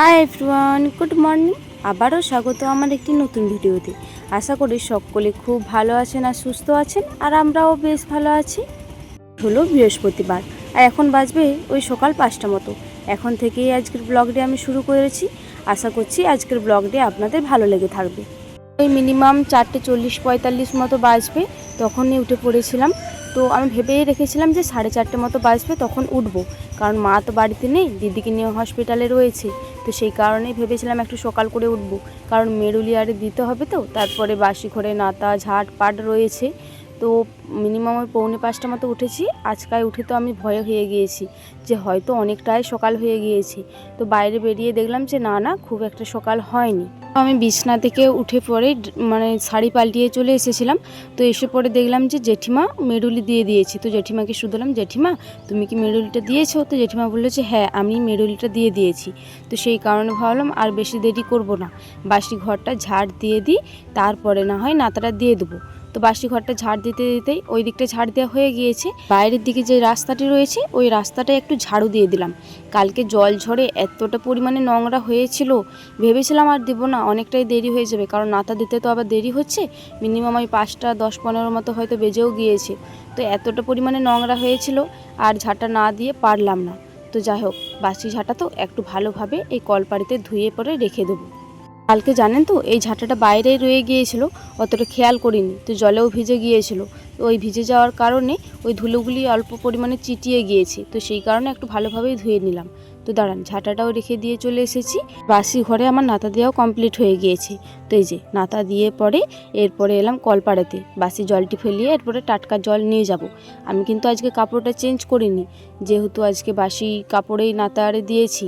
Hi everyone good morning আবারও স্বাগত আমার একটি নতুন ভিডিওতে। আশা করি সকলে খুব ভালো আছেন আর সুস্থ আছেন, আর আমরাও বেশ ভালো আছি। হলো বৃহস্পতিবার, আর এখন বাজবে ওই সকাল পাঁচটা মতো। এখন থেকেই আজকের ব্লগটি আমি শুরু করেছি। আশা করছি আজকের ব্লগটি আপনাদের ভালো লেগে থাকবে। ওই মিনিমাম চারটে চল্লিশ পঁয়তাল্লিশ মতো বাজবে, তখনই উঠে পড়েছিলাম। তো আমি ভেবেই রেখেছিলাম যে সাড়ে চারটে মতো বাজবে, তখন উঠব। কারণ মা তো বাড়িতে নেই, দিদিকে নিয়ে হসপিটালে রয়েছে। তো সেই কারণেই ভেবেছিলাম একটু সকাল করে উঠব। কারণ মেরুলি আরে দিতে হবে তো, তারপরে বাসি ঘরে নাতা ঝাট পাট রয়েছে। তো মিনিমাম ওই পৌনে পাঁচটা মতো উঠেছি। আজকায় উঠে তো আমি ভয় হয়ে গিয়েছি যে হয়তো অনেকটাই সকাল হয়ে গিয়েছে। তো বাইরে বেরিয়ে দেখলাম যে না না, খুব একটা সকাল হয়নি। আমি বিছনা থেকে উঠে পরে মানে শাড়ি পাল্টিয়ে চলে এসেছিলাম। তো এসে পরে দেখলাম যে জেঠিমা মেরুলি দিয়ে দিয়েছে। তো জেঠিমাকে শুধলাম, জেঠিমা, তুমি কি মেরুলিটা দিয়েছ? তো জেঠিমা বলল যে হ্যাঁ আমি মেরুলিটা দিয়ে দিয়েছি। তো সেই কারণে ভাবলাম আর বেশি দেরি করব না। বাসি ঘরটা ঝাড় দিয়ে দিই, তারপরে না হয় নাতাটা দিয়ে দেবো। তো বাসি ঘরটা ঝাড় দিতে দিতেই ওই দিকটা ঝাড় দেওয়া হয়ে গিয়েছে। বাইরের দিকে যে রাস্তাটি রয়েছে, ওই রাস্তাটা একটু ঝাড়ু দিয়ে দিলাম। কালকে জল ঝড়ে এতটা পরিমাণে নোংরা হয়েছিল, ভেবেছিলাম আর দেবো না, অনেকটাই দেরি হয়ে যাবে, কারণ নাতা দিতে তো আবার দেরি হচ্ছে। মিনিমাম ওই পাঁচটা, দশ, পনেরো মতো হয়তো বেজেও গিয়েছে। তো এতটা পরিমাণে নোংরা হয়েছিল, আর ঝাঁটা না দিয়ে পারলাম না। তো যাই হোক, বাসি ঝাঁটা তো একটু ভালোভাবে এই কলপাড়িতে ধুয়ে পরে রেখে দেবো। কালকে জানেন তো, এই ঝাঁটাটা বাইরে রয়ে গিয়েছিল, অতটা খেয়াল করিনি, তো জলেও ভিজে গিয়েছিল। তো ওই ভিজে যাওয়ার কারণে ওই ধুলোগুলি অল্প পরিমাণে চিটিয়ে গিয়েছে, তো সেই কারণে একটু ভালোভাবেই ধুয়ে নিলাম। তো দাঁড়ান ঝাঁটাটাও রেখে দিয়ে চলে এসেছি। বাসি ঘরে আমার নাতা দেওয়াও কমপ্লিট হয়ে গিয়েছে। তো এই যে, নাতা দিয়ে পরে এরপরে এলাম কলপাড়াতে। বাসি জলটি ফেলিয়ে এরপরে টাটকা জল নিয়ে যাব। আমি কিন্তু আজকে কাপড়টা চেঞ্জ করিনি। যেহেতু আজকে বাসি কাপড়েই নাতা আরে দিয়েছি,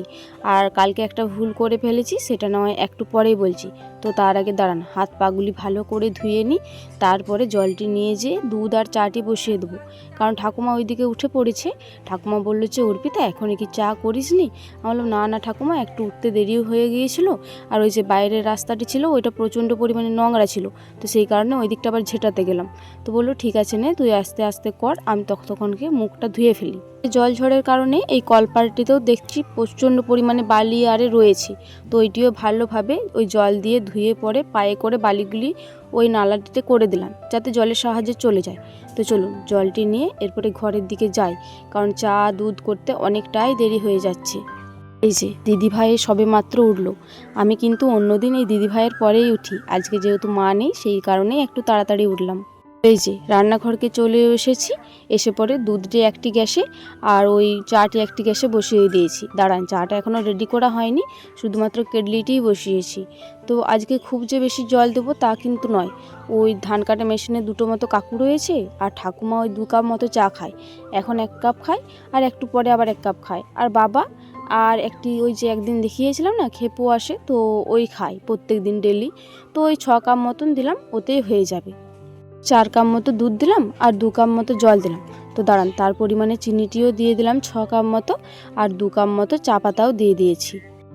আর কালকে একটা ভুল করে ফেলেছি, সেটা নয়, একটু পরেই বলছি। তো তার আগে দাঁড়ান, হাত পাগুলি ভালো করে ধুয়ে নিই, তারপরে জলটি নিয়ে যেয়ে দুধ আর চাটি বসিয়ে দেবো। কারণ ঠাকুমা ওইদিকে উঠে পড়েছে। ঠাকুমা বলল যে অর্পিতা, এখনই কি চা করিস নি আমি বললাম, না না ঠাকুমা, একটু উঠতে দেরিও হয়ে গিয়েছিল আর ওই যে বাইরের রাস্তাটি ছিল, ওইটা প্রচণ্ড পরিমাণে নোংরা ছিল। তো সেই কারণে ওই দিকটা আবার ঝেটাতে গেলাম। তো বলল, ঠিক আছে নে, তুই আস্তে আস্তে কর, আমি তখন তখনকে মুখটা ধুয়ে ফেলি। জল ঝড়ের কারণে এই কলপাড়টিতেও দেখছি প্রচণ্ড পরিমাণে বালি আরে রয়েছে। তো ওইটিও ভালোভাবে ওই জল দিয়ে ধুয়ে পরে পায়ে করে বালিগুলি ওই নালাটিতে করে দিলাম, যাতে জলের সাহায্যে চলে যায়। তো চলুন, জলটি নিয়ে এরপরে ঘরের দিকে যাই, কারণ চা, দুধ করতে অনেকটাই দেরি হয়ে যাচ্ছে। এই যে দিদিভাই সবে মাত্র উঠল। আমি কিন্তু অন্যদিন এই দিদিভাইয়ের পরেই উঠি। আজকে যেহেতু মা নেই, সেই কারণেই একটু তাড়াতাড়ি উঠলাম। এই যে, রান্নাঘরকে চলে এসেছি। এসে পরে দুধটি একটি গ্যাসে আর ওই চাটি একটি গ্যাসে বসিয়ে দিয়েছি। দাঁড়ান, চাটা এখনও রেডি করা হয়নি, শুধুমাত্র কেটলিটিই বসিয়েছি। তো আজকে খুব যে বেশি জল দেবো তা কিন্তু নয়। ওই ধান কাটা মেশিনে দুটো মতো কাকু রয়েছে আর ঠাকুমা ওই দু কাপ মতো চা খায়। এখন এক কাপ খায় আর একটু পরে আবার এক কাপ খায়। আর বাবা আর একটি ওই যে একদিন দেখিয়েছিলাম না, খেপো আসে তো ওই খায় প্রত্যেক দিন ডেলি তো ওই ছ কাপ মতন দিলাম, ওতেই হয়ে যাবে। চার কাপ মতো দুধ দিলাম আর দু কাপ মতো জল দিলাম। তো দাঁড়ান, তার পরিমাণে চিনিটিও দিয়ে দিলাম ছ কাপ মতো আর দু কাপ মতো চা পাতাও দিয়ে দিয়েছি।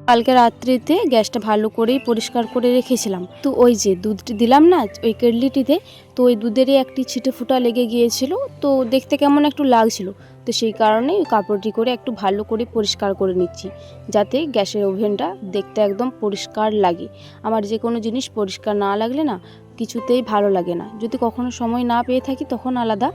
কালকে রাত্রিতে গ্যাসটা ভালো করেই পরিষ্কার করে রেখেছিলাম। তো ওই যে দুধটি দিলাম না, ওই কেটলিটিতে, তো ওই দুধেরই একটি ছিটে ফুটা লেগে গিয়েছিল। তো দেখতে কেমন একটু লাগছিল, তো সেই কারণে ওই কাপড়টি করে একটু ভালো করে পরিষ্কার করে নিচ্ছি, যাতে গ্যাসের ওভেনটা দেখতে একদম পরিষ্কার লাগে। আমার যে কোনো জিনিস পরিষ্কার না লাগলে না কিছুতেই ভালো লাগে না। যদি কখনো সময় না পেয়ে থাকি তখন আলাদা,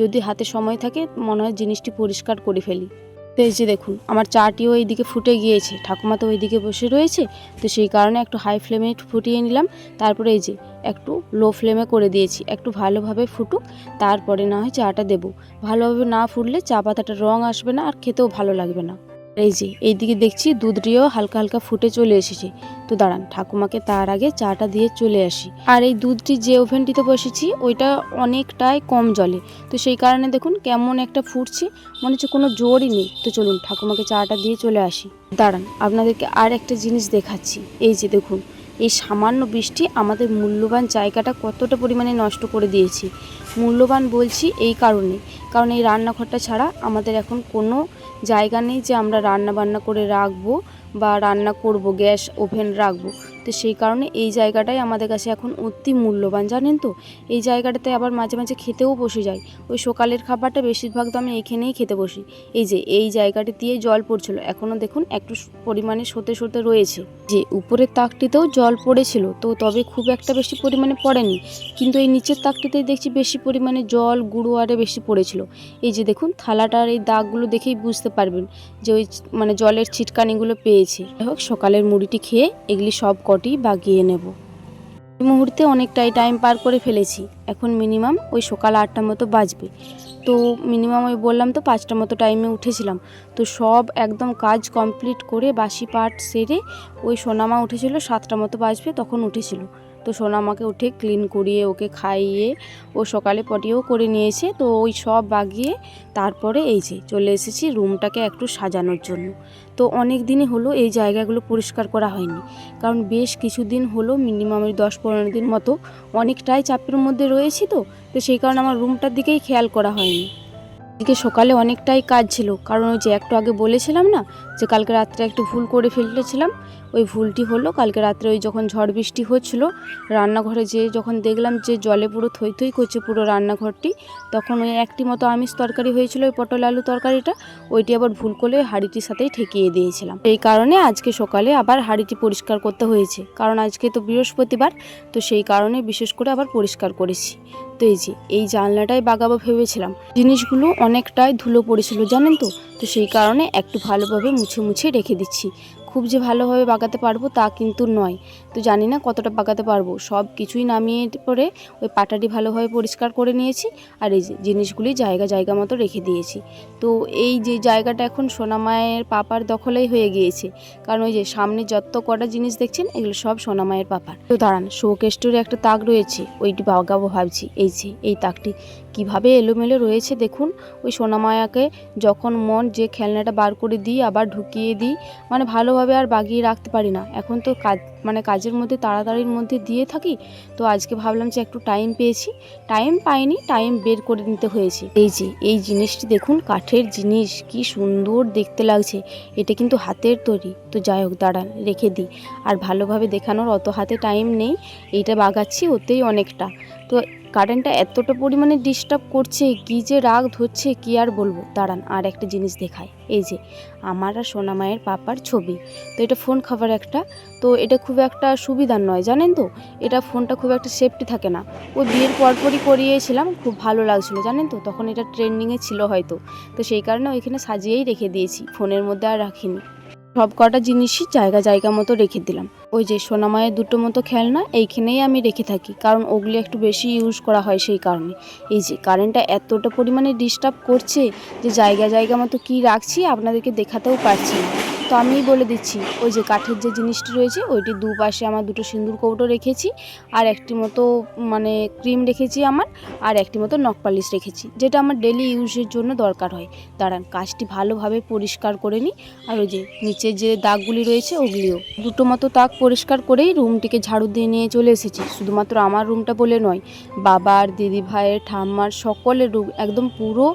যদি হাতে সময় থাকে মনে হয় জিনিসটি পরিষ্কার করে ফেলি। তো এই যে দেখুন, আমার চাটিও এইদিকে ফুটে গিয়েছে। ঠাকুমা তো ওইদিকে বসে রয়েছে, তো সেই কারণে একটু হাই ফ্লেমে ফুটিয়ে নিলাম। তারপরে এই যে একটু লো ফ্লেমে করে দিয়েছি, একটু ভালোভাবে ফুটুক, তারপরে না হয় চাটা দেবো। ভালোভাবে না ফুটলে চা পাতাটা রং আসবে না আর খেতেও ভালো লাগবে না। এই যে, এইদিকে দেখছি দুধটিও হালকা হালকা ফুটে চলে এসেছে। তো দাঁড়ান, ঠাকুমাকে তার আগে চাটা দিয়ে চলে আসি। আর এই দুধটি যে ওভেনটিতে বসেছি, ওইটা অনেকটাই কম জলে। তো সেই কারণে দেখুন কেমন একটা ফুটছে, মনে হচ্ছে কোনো জোরই নেই। তো চলুন, ঠাকুমাকে চাটা দিয়ে চলে আসি। দাঁড়ান, আপনাদেরকে আর একটা জিনিস দেখাচ্ছি। এই যে দেখুন, এই সামান্য বৃষ্টি আমাদের মূল্যবান জায়গাটা কতটা পরিমাণে নষ্ট করে দিয়েছে। মূল্যবান বলছি এই কারণে, কারণ এই রান্নাঘরটা ছাড়া আমাদের এখন কোনো জায়গা নেই যে আমরা রান্না বান্না করে রাখব বা রান্না করব গ্যাস ওভেন রাখব। তো সেই কারণে এই জায়গাটাই আমাদের কাছে এখন অতি মূল্যবান, জানেন তো? এই জায়গাটাতে আবার মাঝে মাঝে খেতেও বসে যাই। ওই সকালের খাবারটা বেশিরভাগ তো আমি এইখানেই খেতে বসি। এই যে, এই জায়গাটি দিয়ে জল পড়ছিল। এখনও দেখুন একটু পরিমাণে সতে সতে রয়েছে। যে, উপরের তাকটিতেও জল পড়েছিল, তো তবে খুব একটা বেশি পরিমাণে পড়েনি। কিন্তু এই নিচের তাকটিতেই দেখছি বেশি পরিমাণে জল, গুঁড়ো আরে বেশি পড়েছিল। এই যে, দেখুন থালাটার এই দাগগুলো দেখেই বুঝতে পারবেন যে ওই মানে জলের ছিটকানিগুলো পেয়েছে। হোক, সকালের মুড়িটি খেয়ে এগুলি সব কটি বাগিয়ে নেব। এই মুহূর্তে অনেকটাই টাইম পার করে ফেলেছি। এখন মিনিমাম ওই সকাল আটটা মতো বাজবে। তো মিনিমাম ওই বললাম তো পাঁচটা মতো টাইমে উঠেছিলাম। তো সব একদম কাজ কমপ্লিট করে বাসি পাট সেরে ওই সোনামা উঠেছিল সাতটা মতো বাজবে, তখন উঠেছিল। তো সোনা সোনামাকে উঠে ক্লিন করিয়ে ওকে খাইয়ে ও সকালে পটিও করে নিয়েছে। তো ওই সব বাগিয়ে তারপরে এই যে চলে এসেছি রুমটাকে একটু সাজানোর জন্য। তো অনেক দিনই হলো এই জায়গাগুলো পরিষ্কার করা হয়নি। কারণ বেশ কিছুদিন হলো মিনিমাম ওই দশ পনেরো দিন মতো অনেকটাই চাপের মধ্যে রয়েছি তো তো সেই কারণে আমার রুমটার দিকেই খেয়াল করা হয়নি। আজকে সকালে অনেকটাই কাজ ছিল। কারণ ওই যে একটু আগে বলেছিলাম না যে কালকে রাত্রে একটু ভুল করে ফেলেছিলাম ওই ভুলটি হলো, কালকে রাত্রে ওই যখন ঝড় বৃষ্টি হচ্ছিল, রান্নাঘরে যে যখন দেখলাম যে জলে পুরো থই থই করছে পুরো রান্নাঘরটি, তখন ওই একটি মতো আমিষ তরকারি হয়েছিল, ওই পটল আলু তরকারিটা, ওইটি আবার ভুল করে ওই হাঁড়িটির সাথেই ঠেকিয়ে দিয়েছিলাম। এই কারণে আজকে সকালে আবার হাঁড়িটি পরিষ্কার করতে হয়েছে, কারণ আজকে তো বৃহস্পতিবার, তো সেই কারণে বিশেষ করে আবার পরিষ্কার করেছি। তো এই যে, এই জানলাটাই বাগাবো ভেবেছিলাম। জিনিসগুলো অনেকটাই ধুলো পড়েছিল, জানেন তো? তো সেই কারণে একটু ভালোভাবে মুছে মুছে রেখে দিচ্ছি। খুব যে ভালোভাবে বাগাতে পারব তা কিন্তু নয়। তো জানি না কতটা বাগাতে পারব। সব কিছুই নামিয়ে পরে ওই পাটাটি ভালোভাবে পরিষ্কার করে নিয়েছি আর এই জিনিসগুলি জায়গা জায়গা মতো রেখে দিয়েছি। তো এই যে জায়গাটা এখন সোনামায়ের পাপার দখলেই হয়ে গিয়েছে। কারণ ওই যে সামনে যত কটা জিনিস দেখছেন এগুলো সব সোনামায়ের পাপার। তো দাঁড়ান, শোকেস্টোরে একটা তাক রয়েছে, ওইটি বাগাবো ভাবছি। এই যে, এই তাকটি কীভাবে এলোমেলো রয়েছে দেখুন। ওই সোনামায়াকে যখন মন যে খেলনাটা বার করে দিই, আবার ঢুকিয়ে দিই মানে ভালোভাবে আর বাগিয়ে রাখতে পারি না। এখন তো কাজ মানে কাজের মধ্যে, তাড়াতাড়ির মধ্যে দিয়ে থাকি। তো আজকে ভাবলাম যে একটু টাইম পেয়েছি। টাইম পাইনি টাইম বের করে নিতে হয়েছে। এই যে, এই জিনিসটি দেখুন, কাঠের জিনিস, কি সুন্দর দেখতে লাগছে। এটা কিন্তু হাতের তৈরি। তো যাই হোক, দাঁড়ান, রেখে দিই। আর ভালোভাবে দেখানোর অত হাতে টাইম নেই। এইটা বাগাচ্ছি, ওতেই অনেকটা। তো কারেন্টটা এতটা পরিমাণে ডিস্টার্ব করছে, কি যে রাগ ধরছে, কি আর বলব? দাঁড়ান, আর একটা জিনিস দেখায় এই যে, আমার আর সোনামায়ের পাপার ছবি। তো এটা ফোন খাবার একটা। তো এটা খুব একটা সুবিধার নয়, জানেন তো? এটা ফোনটা খুব একটা সেফটি থাকে না। ও বিয়ের পরপরই করিয়েছিলাম, খুব ভালো লাগছিল, জানেন তো? তখন এটা ট্রেন্ডিংয়ে ছিল হয়তো। তো সেই কারণে ওইখানে সাজিয়েই রেখে দিয়েছি। ফোনের মধ্যে আর রাখিনি। সব কটা জিনিসই জায়গা জায়গা মতো রেখে দিলাম। ওই যে সোনামায়ের দুটো মতো খেলনা, এইখানেই আমি রেখে থাকি, কারণ ওগুলি একটু বেশি ইউজ করা হয় সেই কারণে। এই যে কারেন্টটা এতটা পরিমাণে ডিস্টার্ব করছে যে জায়গা জায়গা মতো কি রাখছি আপনাদেরকে দেখাতেও পারছি না। তো আমিই বলে দিচ্ছি, ওই যে কাঠের যে জিনিসটি রয়েছে, ওইটি দুপাশে আমার দুটো সিঁদুর কৌটো রেখেছি, আর একটি মতো মানে ক্রিম রেখেছি আমার, আর একটি মতো নখ পালিশ রেখেছি, যেটা আমার ডেলি ইউজের জন্য দরকার হয়। দাঁড়ান, কাজটি ভালোভাবে পরিষ্কার করে নিই, আর ওই যে নিচে যে দাগগুলি রয়েছে, ওগুলিও। দুটো মতো তাক পরিষ্কার করেই রুমটিকে ঝাড়ু দিয়ে নিয়ে চলে এসেছি, শুধুমাত্র আমার রুমটা বলে নয়, বাবার দিদি ভাইয়ের ঠাম্মার, সকলের রুম, একদম পুরো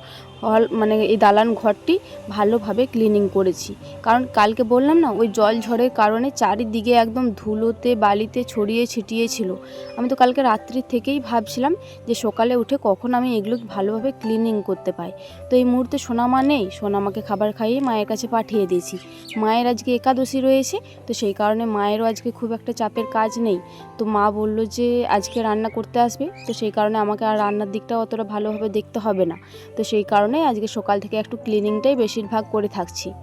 হল মানে এই দালান ঘরটি ভালোভাবে ক্লিনিং করেছি। কারণ কালকে বললাম না, ওই জল ঝড়ের কারণে চারিদিকে একদম ধুলোতে, বালিতে ছড়িয়ে ছিটিয়ে ছিল। আমি তো কালকে রাত্রির থেকেই ভাবছিলাম যে সকালে উঠে কখন আমি এগুলো ভালোভাবে ক্লিনিং করতে পাই। তো এই মুহূর্তে সোনামা নেই, সোনামাকে খাবার খাইয়ে মায়ের কাছে পাঠিয়ে দিয়েছি। মায়ের আজকে একাদশী রয়েছে, তো সেই কারণে মায়েরও আজকে খুব একটা চাপের কাজ নেই। তো মা বলল যে আজকে রান্না করতে আসবে, তো সেই কারণে আমাকে আর রান্নার দিকটা অতটা ভালোভাবে দেখতে হবে না। তো সেই কারণে আজকে সকাল থেকে একটু ক্লিনিংটাই বেশিরভাগ করে থাকছি।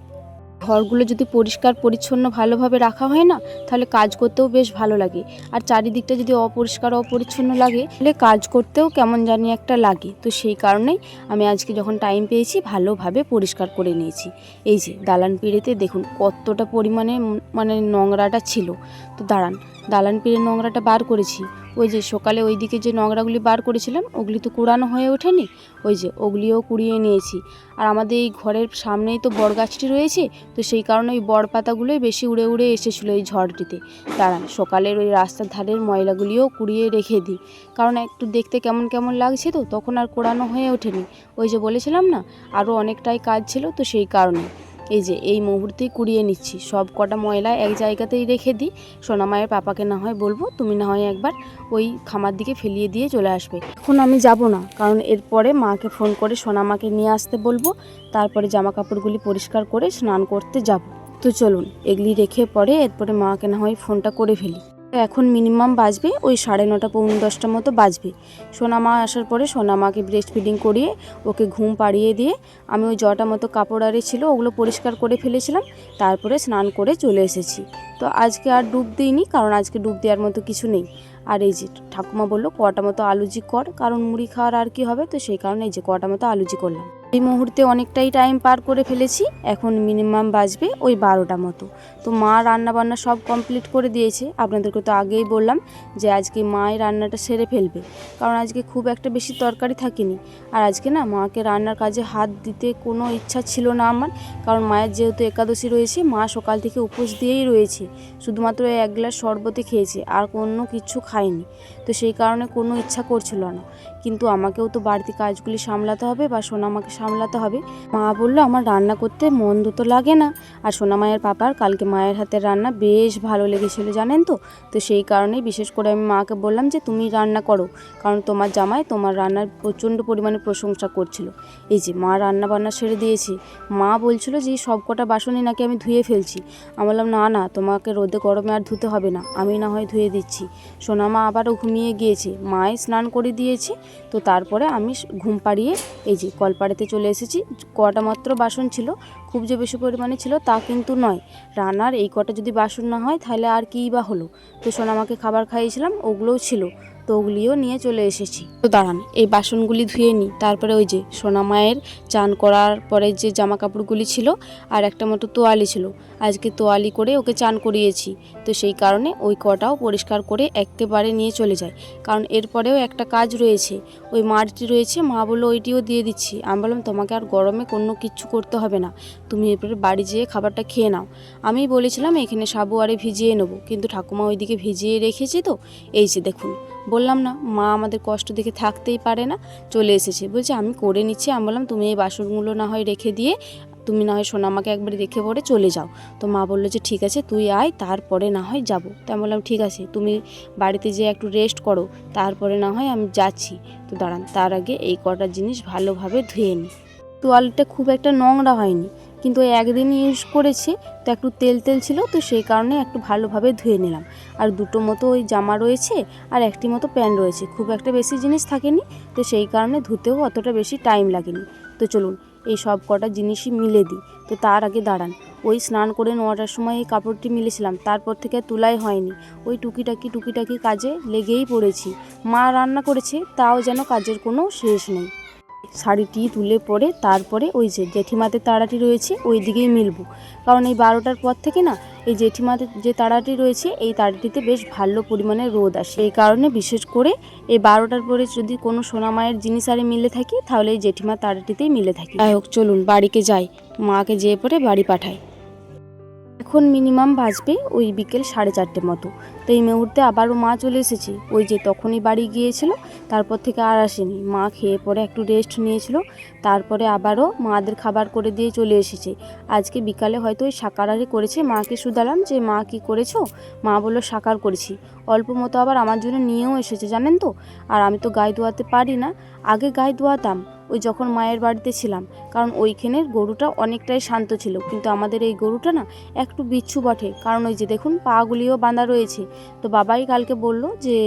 ঘরগুলো যদি পরিষ্কার, পরিচ্ছন্ন, ভালোভাবে রাখা হয় না, তাহলে কাজ করতেও বেশ ভালো লাগে। আর চারিদিকটা যদি অপরিষ্কার, অপরিচ্ছন্ন লাগে, তাহলে কাজ করতেও কেমন জানি একটা লাগে। তো সেই কারণেই আমি আজকে যখন টাইম পেয়েছি, ভালোভাবে পরিষ্কার করে নিয়েছি। এই যে, দালান পিড়েতে দেখুন কতটা পরিমাণে মানে নোংরাটা ছিল। তো দাঁড়ান দালান পিড়ে নোংরাটা বার করেছি। ওই যে সকালে ওই দিকে যে নোংরাগুলি বার করেছিলাম, ওগুলি তো কুড়ানো হয়ে ওঠেনি। ওই যে ওগুলিও কুড়িয়ে নিয়েছি। আর আমাদের এই ঘরের সামনেই তো বড় গাছটি রয়েছে, তো সেই কারণে ওই বড় পাতাগুলোই বেশি উড়ে উড়ে এসেছিল এই ঝড়টিতে। দাঁড়ান সকালের ওই রাস্তার ধারের ময়লাগুলিও কুড়িয়ে রেখে দিই। কারণ একটু দেখতে কেমন কেমন লাগছে তো, তখন আর কোড়ানো হয়ে ওঠেনি। ওই যে বলেছিলাম না, আরও অনেকটাই কাজ ছিল তো সেই কারণে। এই যে, এই মুহূর্তেই কুড়িয়ে নিচ্ছি। সব কটা ময়লা এক জায়গাতেই রেখে দিই। সোনামায়ের পাপাকে না হয় বলব, তুমি না হয় একবার ওই খামার দিকে ফেলিয়ে দিয়ে চলে আসবে। এখন আমি যাব না, কারণ এরপরে মাকে ফোন করে সোনামাকে নিয়ে আসতে বলব। তারপরে জামা কাপড়গুলি পরিষ্কার করে স্নান করতে যাব। তো চলুন, এগুলি রেখে পরে এরপরে মাকে না হয় ফোনটা করে ফেলি। এখন মিনিমাম বাজবে ওই সাড়ে নটা, পৌনে দশটার মতো বাজবে। সোনামা আসার পরে সোনামাকে ব্রেস্ট ফিডিং করিয়ে ওকে ঘুম পাড়িয়ে দিয়ে আমি ওই জটা মতো কাপড় আরে ছিল ওগুলো পরিষ্কার করে ফেলেছিলাম, তারপরে স্নান করে চলে এসেছি। তো আজকে আর ডুব দিইনি কারণ আজকে ডুব দেওয়ার মতো কিছু নেই। আর এই যে ঠাকুমা বলল, কটা মতো আলুজি কর, কারণ মুড়ি খাওয়ার আর কি হবে? তো সেই কারণে এই যে কটা মতো আলুজি করলাম। এই মুহূর্তে অনেকটাই টাইম পার করে ফেলেছি, এখন মিনিমাম বাজবে ওই বারোটা মতো। তো মা রান্না বান্না সব কমপ্লিট করে দিয়েছে। আপনাদেরকে তো আগেই বললাম যে আজকে মাই রান্নাটা সেরে ফেলবে। কারণ আজকে খুব একটা বেশি তরকারি থাকেনি। আর আজকে না মাকে রান্নার কাজে হাত দিতে কোনো ইচ্ছা ছিল না আমার। কারণ মায়ের যেহেতু একাদশী রয়েছে, মা সকাল থেকে উপোস দিয়েই রয়েছে। শুধুমাত্র এক গ্লাস শরবতে খেয়েছে, আর অন্য কিছু খায়নি। তো সেই কারণে কোনো ইচ্ছা করছিল না। কিন্তু আমাকেও তো বাড়তি কাজগুলি সামলাতে হবে বা সোনামাকে সামলাতে হবে। মা বলল, আমার রান্না করতে মন্দ তো লাগে না। আর সোনা মায়ের পাপার কালকে মায়ের হাতের রান্না বেশ ভালো লেগেছিল, জানেন তো? তো সেই কারণেই বিশেষ করে আমি মাকে বললাম যে, তুমি রান্না করো। কারণ তোমার জামাই তোমার রান্নার প্রচণ্ড পরিমাণে প্রশংসা করছিল। এই যে মা রান্না বান্না ছেড়ে দিয়েছি। মা বলছিল যে সব কটা বাসনই নাকি আমি ধুয়ে ফেলছি। আমি বললাম, না না, তোমাকে রোদে গরমে আর ধুতে হবে না। আমি না হয় ধুয়ে দিচ্ছি। সোনা মা আবারও ঘুমিয়ে গিয়েছে। মাই স্নান করে দিয়েছে। তো তারপরে আমি ঘুম পাড়িয়ে এই যে কলপাড়াতে চলে এসেছি। কটা মাত্র বাসন ছিল, খুব যে বেশি পরিমাণে ছিল তা কিন্তু নয়। রান্নার এই কটা যদি বাসন না হয় তাহলে আর কী বা হলো? তো আমাকে খাবার খাইয়েছিলাম, ওগুলোও ছিল। তো ওগুলিও নিয়ে চলে এসেছি। তো দাঁড়ান, এই বাসনগুলি ধুয়ে নিই। তারপরে ওই যে সোনা মায়ের চান করার পরে যে জামা কাপড়গুলি ছিল আর একটা মতো তোয়ালি ছিল, আজকে তোয়ালি করে ওকে চান করিয়েছি। তো সেই কারণে ওই কটাও পরিষ্কার করে একেবারে নিয়ে চলে যায়। কারণ এরপরেও একটা কাজ রয়েছে, ওই মাটি রয়েছে, মা বলল ওইটিও দিয়ে দিচ্ছি। আমি বললাম, তোমাকে আর গরমে কোনো কিচ্ছু করতে হবে না। তুমি এরপরে বাড়ি যেয়ে খাবারটা খেয়ে নাও। আমি বলেছিলাম, এখানে সাবু আরে ভিজিয়ে নেব। কিন্তু ঠাকুমা ওইদিকে ভিজিয়ে রেখেছে তো, এই যে দেখুন। বললাম না, মা আমাদের কষ্ট দেখে থাকতেই পারে না, চলে এসেছে। বলছে, আমি করে নিচ্ছি। আমি বললাম, তুমি এই বাসনগুলো না হয় রেখে দিয়ে, তুমি না হয় সোনামাকে একবার রেখে পরে চলে যাও। তো মা বলল যে, ঠিক আছে, তুই আয়, তারপরে না হয় যাব। তো আমি বললাম, ঠিক আছে, তুমি বাড়িতে যেয়ে একটু রেস্ট করো, তারপরে না হয় আমি যাচ্ছি। তো দাঁড়ান, তার আগে এই কটা জিনিস ভালোভাবে ধুয়ে নিই তোয়ালিটা খুব একটা নোংরা হয়নি কিন্তু একদিন ইউজ করেছি, তো একটু তেল তেল ছিল, তো সেই কারণে একটু ভালোভাবে ধুয়ে নিলাম। আর দুটো মতো ওই জামা রয়েছে, আর একটি মতো প্যান্ট রয়েছে। খুব একটা বেশি জিনিস থাকেনি, তো সেই কারণে ধুতেও অতটা বেশি টাইম লাগেনি। তো চলুন, এই সব কটা জিনিসই মিলে দিই। তো তার আগে দাঁড়ান। ওই স্নান করে নটার সময় এই কাপড়টি মিলেছিলাম, তারপর থেকে তুলাই হয়নি। ওই টুকিটাকি টুকিটাকি কাজে লেগেই পড়েছি। মা রান্না করেছে, তাও যেন কাজের কোনো শেষ নেই। শাড়িটি তুলে পরে তারপরে ওই যে জেঠিমাতে তাড়াটি রয়েছে, ওই দিকেই মিলবো। কারণ এই বারোটার পর থেকে না, এই জেঠিমাতে যে তাড়াটি রয়েছে, এই তাড়াটিতে বেশ ভালো পরিমাণে রোদ আসে। এই কারণে বিশেষ করে এই বারোটার পরে যদি কোনো সোনামায়ের জিনিস আরে মিলে থাকি, তাহলে এই জেঠিমার তাড়াটিতেই মিলে থাকি। যাই হোক, চলুন বাড়িকে যাই। মাকে যেয়ে পরে বাড়ি পাঠাই। এখন মিনিমাম বাজবে ওই বিকেল সাড়ে চারটে মতো। তো এই মুহূর্তে আবারও মা চলে এসেছে। ওই যে তখনই বাড়ি গিয়েছিল, তারপর থেকে আর আসেনি। মা খেয়ে পরে একটু রেস্ট নিয়েছিল, তারপরে আবারও মাদের খাবার করে দিয়ে চলে এসেছে। আজকে বিকালে হয়তো ওই সাকারারি করেছে, মাকে শুধালাম যে, মা কি করেছ? মা বলল সাকার করেছি। অল্প মতো আবার আমার জন্য নিয়েও এসেছে, জানেন তো? আর আমি তো গায়ে ধোয়াতে পারি না। আগে গায়ে ধোয়াতাম ওই যখন মায়ের বাড়িতে ছিলাম, কারণ ওইখানের গরুটা অনেকটাই শান্ত ছিল, কিন্তু আমাদের এই গরুটা না একটু বিচ্ছু বটে, কারণ ওই যে দেখুন পাগুলিও বাঁধা রয়েছে। তো বাবাই কালকে বলল যে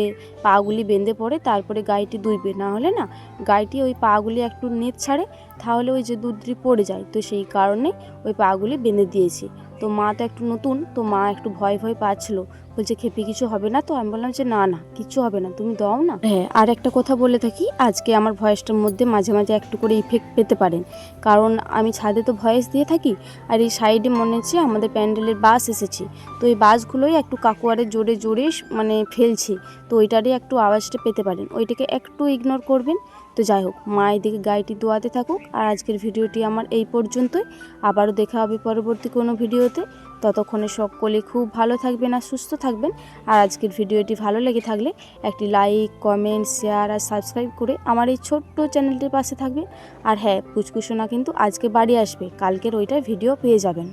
পাগুলি বেঁধে পড়ে, তারপরে গাইটি দুইবে না হলে না গাইটি ওই পাগুলি একটু নেট ছাড়ে, তাহলে ওই যে দুধটি পড়ে যায়। তো সেই কারণে ওই পাগুলি বেঁধে দিয়েছে। তো মা তো একটু নতুন, তো মা একটু ভয় ভয় পাচ্ছিল। বলছে, খেপি কিছু হবে না তো? আমি বললাম যে, না না, কিছু হবে না, তুমি দাও না। হ্যাঁ আর একটা কথা বলে থাকি, আজকে আমার ভয়েসটার মধ্যে মাঝে মাঝে একটু করে ইফেক্ট পেতে পারেন। কারণ আমি ছাদে তো ভয়েস দিয়ে থাকি, আর এই সাইডে মনে হচ্ছে আমাদের প্যান্ডেলের বাস এসেছে। তো এই বাসগুলোই একটু কাকুয়ারে জোরে জোরে মানে ফেলছে। তো ওইটারই একটু আওয়াজটা পেতে পারেন। ওইটাকে একটু ইগনোর করবেন। তো যাই হোক, মা এদিকে গাড়িটি দোয়াতে থাকুক। আর আজকের ভিডিওটি আমার এই পর্যন্তই। আবারও দেখা হবে পরবর্তী কোনো ভিডিওতে। ততক্ষণে সকলে খুব ভালো থাকবেন আর সুস্থ থাকবেন। আর আজকের ভিডিওটি ভালো লেগে থাকলে একটি লাইক, কমেন্ট, শেয়ার আর সাবস্ক্রাইব করে আমার এই ছোট্ট চ্যানেলটির পাশে থাকবে আর হ্যাঁ পুচকুসোনা কিন্তু আজকে বাড়ি আসবে। কালকের ওইটা ভিডিও পেয়ে যাবেন।